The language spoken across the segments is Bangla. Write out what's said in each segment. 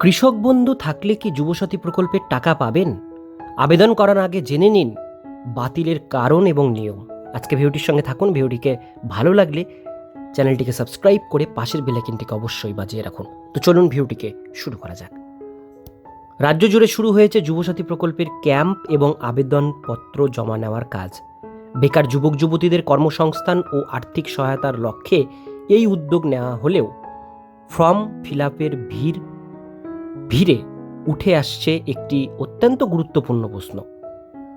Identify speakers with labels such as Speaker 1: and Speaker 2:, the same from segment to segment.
Speaker 1: কৃষক বন্ধু থাকলে কি যুবসাথী প্রকল্পের টাকা পাবেন? আবেদন করার আগে জেনে নিন বাতিলের কারণ এবং নিয়ম। আজকে ভিডিওটির সঙ্গে থাকুন, ভিডিওটিকে ভালো লাগলে চ্যানেলটিকে সাবস্ক্রাইব করে পাশের বেলাইকিনটিকে অবশ্যই বাজিয়ে রাখুন। তো চলুন ভিডিওটিকে শুরু করা যাক। রাজ্য জুড়ে শুরু হয়েছে যুবসাথী প্রকল্পের ক্যাম্প এবং আবেদনপত্র জমা নেওয়ার কাজ। বেকার যুবক যুবতীদের কর্মসংস্থান ও আর্থিক সহায়তার লক্ষ্যে এই উদ্যোগ নেওয়া হলেও ফর্ম ফিল আপের ভিড় ভিড়ে উঠে আসছে একটি অত্যন্ত গুরুত্বপূর্ণ প্রশ্ন।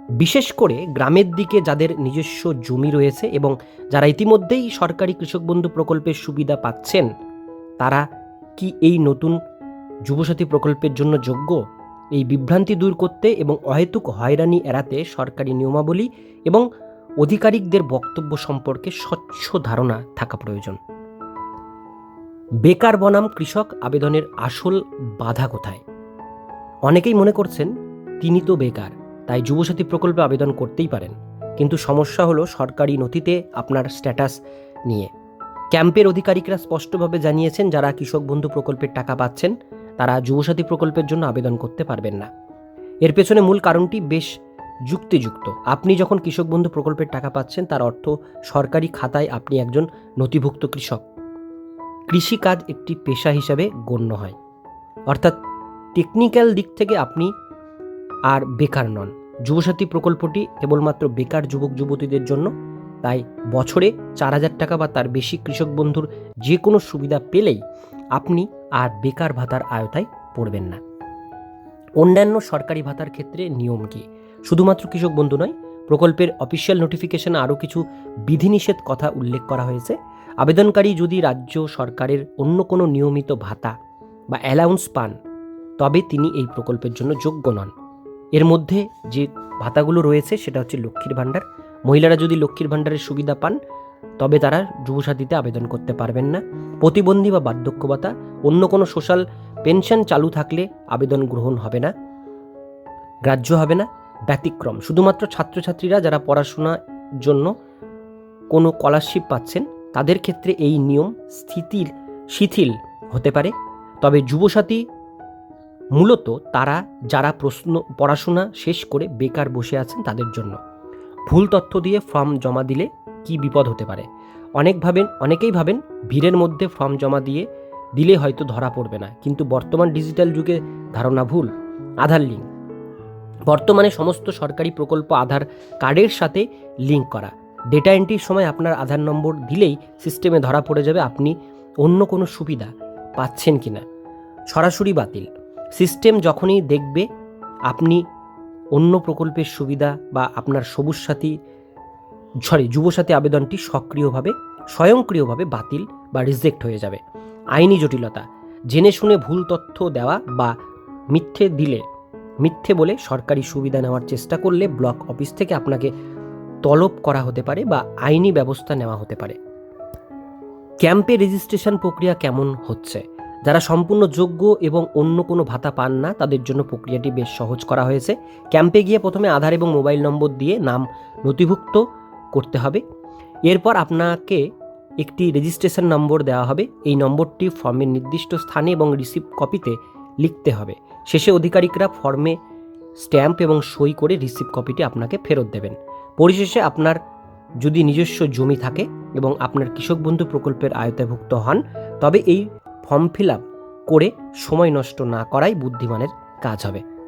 Speaker 1: বিশেষ করে গ্রামের দিকে যাদের নিজস্ব জমি রয়েছে এবং যারা ইতিমধ্যেই সরকারি কৃষক বন্ধু প্রকল্পের সুবিধা পাচ্ছেন, তারা কি এই নতুন যুবসাথী প্রকল্পের জন্য যোগ্য? এই বিভ্রান্তি দূর করতে এবং অহেতুক হয়রানি এড়াতে সরকারি নিয়মাবলী এবং আধিকারিকদের বক্তব্য সম্পর্কে স্বচ্ছ ধারণা থাকা প্রয়োজন। বেকার বনাম কৃষক আবেদনের আসল বাধা কোথায়? অনেকেই মনে করছেন, তিনি তো বেকার, তাই যুবসাথী প্রকল্পে আবেদন করতেই পারেন। কিন্তু সমস্যা হলো সরকারি নথিতে আপনার স্ট্যাটাস নিয়ে। ক্যাম্পের অধিকারিকরা স্পষ্টভাবে জানিয়েছেন, যারা কৃষক বন্ধু প্রকল্পের টাকা পাচ্ছেন, তারা যুবসাথী প্রকল্পের জন্য আবেদন করতে পারবেন না। এর পেছনে মূল কারণটি বেশ যুক্তিযুক্ত। আপনি যখন কৃষক বন্ধু প্রকল্পের টাকা পাচ্ছেন, তার অর্থ সরকারি খাতায় আপনি একজন নথিভুক্ত কৃষক। কৃষিকাজ একটি পেশা হিসাবে গণ্য হয়। অর্থাৎ টেকনিক্যাল দিক থেকে আপনি আর বেকার নন। যুবসাথী প্রকল্পটি কেবলমাত্র বেকার যুবক যুবতীদের জন্য, তাই বছরে চার হাজার টাকা বা তার বেশি কৃষক বন্ধুর যে কোনো সুবিধা পেলেই আপনি আর বেকার ভাতার আয়তায় পড়বেন না। অন্যান্য সরকারি ভাতার ক্ষেত্রে নিয়ম কি? শুধুমাত্র কৃষক বন্ধু নয়, প্রকল্পের অফিসিয়াল নোটিফিকেশনে আরও কিছু বিধিনিষেধ কথা উল্লেখ করা হয়েছে। আবেদনকারী যদি রাজ্য সরকারের অন্য কোনো নিয়মিত ভাতা বা অ্যালাউন্স পান, তবে তিনি এই প্রকল্পের জন্য যোগ্য নন। এর মধ্যে যে ভাতাগুলো রয়েছে, সেটা হচ্ছে লক্ষ্মীর ভাণ্ডার। মহিলারা যদি লক্ষ্মীর ভাণ্ডারের সুবিধা পান, তবে তারা যুবসাথীতে আবেদন করতে পারবেন না। প্রতিবন্ধী বা বার্ধক্য ভাতা অন্য কোনো সোশ্যাল পেনশন চালু থাকলে আবেদন গ্রহণ হবে না, গ্রাহ্য হবে না, ব্যতিক্রম। শুধুমাত্র ছাত্রছাত্রীরা যারা পড়াশোনার জন্য কোনো স্কলারশিপ পাচ্ছেন তাদের ক্ষেত্রে এই নিয়ম স্থিতির শিথিল হতে পারে। তবে যুবসাথী মূলত তারা যারা প্রশ্ন, পড়াশোনা শেষ করে বেকার বসে আছেন তাদের জন্য। ভুল তথ্য দিয়ে ফর্ম জমা দিলে কি বিপদ হতে পারে? অনেক ভাবেন, অনেকেই ভাবেন ভিড়ের মধ্যে ফর্ম জমা দিয়ে দিলে হয়তো ধরা পড়বে না। কিন্তু বর্তমান ডিজিটাল যুগে ধারণা ভুল, আধার লিঙ্ক। বর্তমানে সমস্ত সরকারি প্রকল্প আধার কার্ডের সাথে লিঙ্ক করা। ডেটা এন্ট্রির সময় আপনার আধার নম্বর দিলেই সিস্টেমে ধরা পড়ে যাবে আপনি অন্য কোনো সুবিধা পাচ্ছেন কিনা। সরাসরি বাতিল। সিস্টেম যখনই দেখবে আপনি অন্য প্রকল্পের সুবিধা বা আপনার সবুজ সাথী সরি যুবসাথী আবেদনটি সক্রিয়ভাবে, স্বয়ংক্রিয়ভাবে বাতিল বা রিজেক্ট হয়ে যাবে। আইনি জটিলতা, জেনে শুনে ভুল তথ্য দেওয়া বা মিথ্যে দিলে, মিথ্যে বলে সরকারি সুবিধা নেওয়ার চেষ্টা করলে ব্লক অফিস থেকে আপনাকে তলব করা হতে পারে বা আইনি ব্যবস্থা নেওয়া হতে পারে। ক্যাম্পে রেজিস্ট্রেশন প্রক্রিয়া কেমন হচ্ছে? যারা সম্পূর্ণ যোগ্য এবং অন্য কোনো ভাতা পান না, তাদের জন্য প্রক্রিয়াটি বেশ সহজ করা হয়েছে। ক্যাম্পে গিয়ে প্রথমে আধার এবং মোবাইল নম্বর দিয়ে নাম নথিভুক্ত করতে হবে। এরপর আপনাকে একটি রেজিস্ট্রেশন নম্বর দেওয়া হবে। এই নম্বরটি ফর্মের নির্দিষ্ট স্থানে এবং রিসিভ কপিতে লিখতে হবে। শেষে অধিকারিকরা ফর্মে স্ট্যাম্প এবং সই করে রিসিভ কপিটি আপনাকে ফেরত দেবেন। পরিশেষে আপনার যদি নিজস্ব জমি থাকে এবং আপনার কৃষক বন্ধু প্রকল্পের আয়তাভুক্ত হন, তবে এই ফর্ম ফিল আপ করে সময় নষ্ট না করাই বুদ্ধিমানের কাজ হবে।